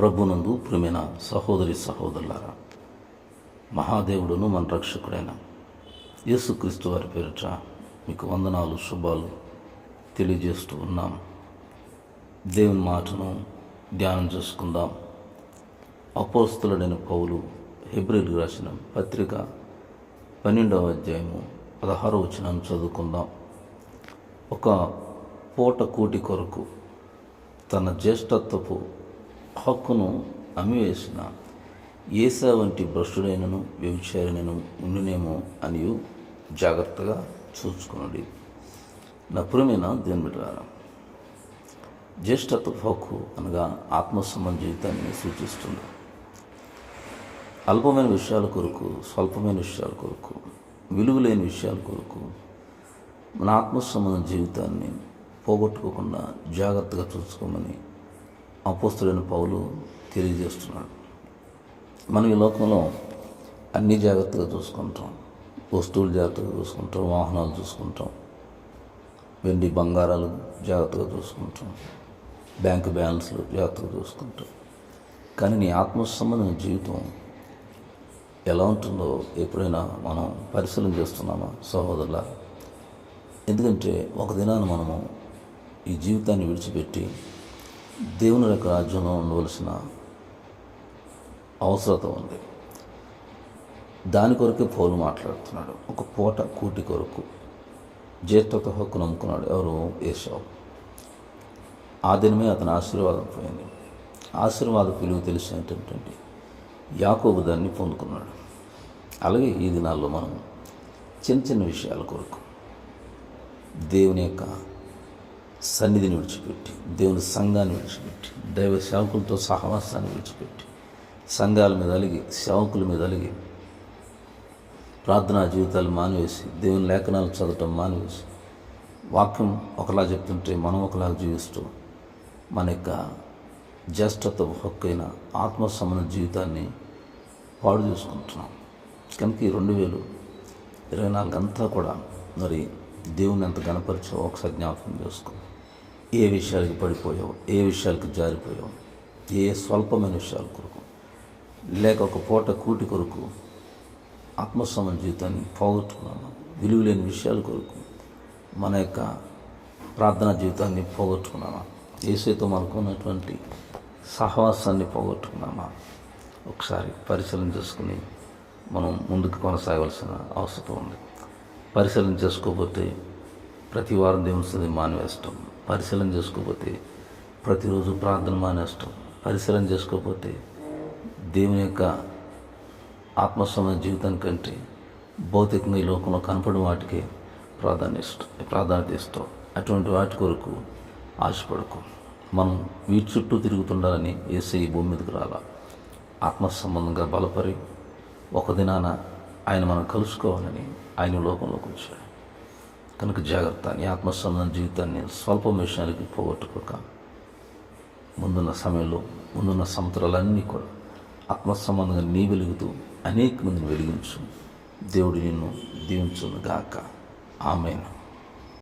ప్రభునందు ప్రియమైన సహోదరి సహోదరులారా మహాదేవుడును మన రక్షకుడైన యేసుక్రీస్తు వారి పేరిట మీకు వందనాలు శుభాలు తెలియజేస్తూ ఉన్నాం. దేవుని మాటను ధ్యానం చేసుకుందాం. అపోస్తులుడైన పౌలు హెబ్రిల్ రాసిన పత్రిక పన్నెండవ అధ్యాయము పదహారవ వచనం చదువుకుందాం. ఒక పూట కూటి కొరకు తన జ్యేష్ఠత్వపు హక్కును అమ్మివేసిన ఏసా వంటి భ్రష్టుడైనను వ్యభిచారినను ఉండునేమో అని జాగ్రత్తగా చూసుకున్నది నా ప్రియమైన దేవుని జ్యేష్ఠత్వ హక్కు అనగా ఆత్మసంబంధ జీవితాన్ని సూచిస్తుంది. అల్పమైన విషయాల కొరకు స్వల్పమైన విషయాల కొరకు విలువలేని విషయాల కొరకు మన ఆత్మసంబంధ జీవితాన్ని పోగొట్టుకోకుండా జాగ్రత్తగా చూసుకోమని అపోస్తుడైన పౌలు తెలియజేస్తున్నాడు. మనం ఈ లోకంలో అన్ని జాగ్రత్తగా చూసుకుంటాం. వస్తువులు జాగ్రత్తగా చూసుకుంటాం. వాహనాలు చూసుకుంటాం. వెండి బంగారాలు జాగ్రత్తగా చూసుకుంటాం. బ్యాంక్ బ్యాలెన్స్లు జాగ్రత్తగా చూసుకుంటాం. కానీ నీ ఆత్మ సంబంధమైన జీవితం ఎలా ఉంటుందో ఎప్పుడైనా మనం పరిశీలన చేస్తున్నామా సహోదరుల? ఎందుకంటే ఒక దినాన మనము ఈ జీవితాన్ని విడిచిపెట్టి దేవుని యొక్క రాజ్యంలో ఉండవలసిన అవసరత ఉంది. దాని కొరకే పౌలు మాట్లాడుతున్నాడు. ఒక పూట కూటి కొరకు జ్యేష్ఠత హక్కు నమ్ముకున్నాడు ఎవరు? ఏషావు ఆ దినమే అతని ఆశీర్వాదం పోయింది. ఆశీర్వాద పిలువు తెలిసి ఏంటంటే యాకోబు దాన్ని పొందుకున్నాడు. అలాగే ఈ దినాల్లో మనం చిన్న చిన్న విషయాల కొరకు దేవుని యొక్క సన్నిధిని విడిచిపెట్టి దేవుని సంఘాన్ని విడిచిపెట్టి దైవ సేవకులతో సహవాసాన్ని విడిచిపెట్టి సంఘాల మీద అలిగి సేవకుల మీద అలిగి ప్రార్థనా జీవితాలు మానివేసి దేవుని లేఖనాలు చదవటం మానివేసి వాక్యం ఒకలా చెప్తుంటే మనం ఒకలా జీవిస్తూ మన యొక్క జ్యేష్ఠత హక్కైన ఆత్మ సంబంధ జీవితాన్ని పాడు చేసుకుంటున్నాం. కనుక ఈ రెండు వేలు ఇరవై నాలుగు అంతా కూడా మరి దేవుని ఎంత గణపరిచో ఒకసారి జ్ఞాపకం చేసుకో. ఏ విషయాలకి పడిపోయావు? ఏ విషయాలకి జారిపోయావు? ఏ స్వల్పమైన విషయాల కొరకు? లేక ఒక పూట కూటి కొరకు ఆత్మసమ జీవితాన్ని పోగొట్టుకున్నాము? విలువలేని విషయాల కొరకు మన యొక్క ప్రార్థనా జీవితాన్ని పోగొట్టుకున్నామా? ఏసైతో మనకు ఉన్నటువంటి సహవాసాన్ని పోగొట్టుకున్నామా? ఒకసారి పరిశీలన చేసుకుని మనం ముందుకు కొనసాగవలసిన అవసరం ఉంది. పరిశీలన చేసుకోకపోతే ప్రతి వారం దేవుని స్థితి మానివేస్తాం. పరిశీలన చేసుకోకపోతే ప్రతిరోజు ప్రార్థన మానేస్తాం. పరిశీలన చేసుకోకపోతే దేవుని యొక్క ఆత్మసమ జీవితం కంటే భౌతికంగా ఈ లోకంలో కనపడిన వాటికి ప్రాధాన్యత ప్రాధాన్యత ఇస్తాం. అటువంటి వాటి కొరకు ఆశపడకు. మనం వీటి చుట్టూ తిరుగుతుండాలని ఏసీ ఈ భూమి మీదకి రాలా. ఆత్మ సంబంధంగా బలపరి ఒక దినాన ఆయన మనం కలుసుకోవాలని ఆయన లోకంలోకి వచ్చాడు. కనుక జాగ్రత్త నీ ఆత్మ జీవితాన్ని స్వల్ప విషయానికి పోగొట్టుకోక. ముందున్న సమయంలో ముందున్న సంవత్సరాలన్నీ కూడా ఆత్మసంబంధంగా నీ వెలుగుతూ అనేక మందిని వెలిగించు. దేవుడు నిన్ను దీవించును గాక ఆమెను.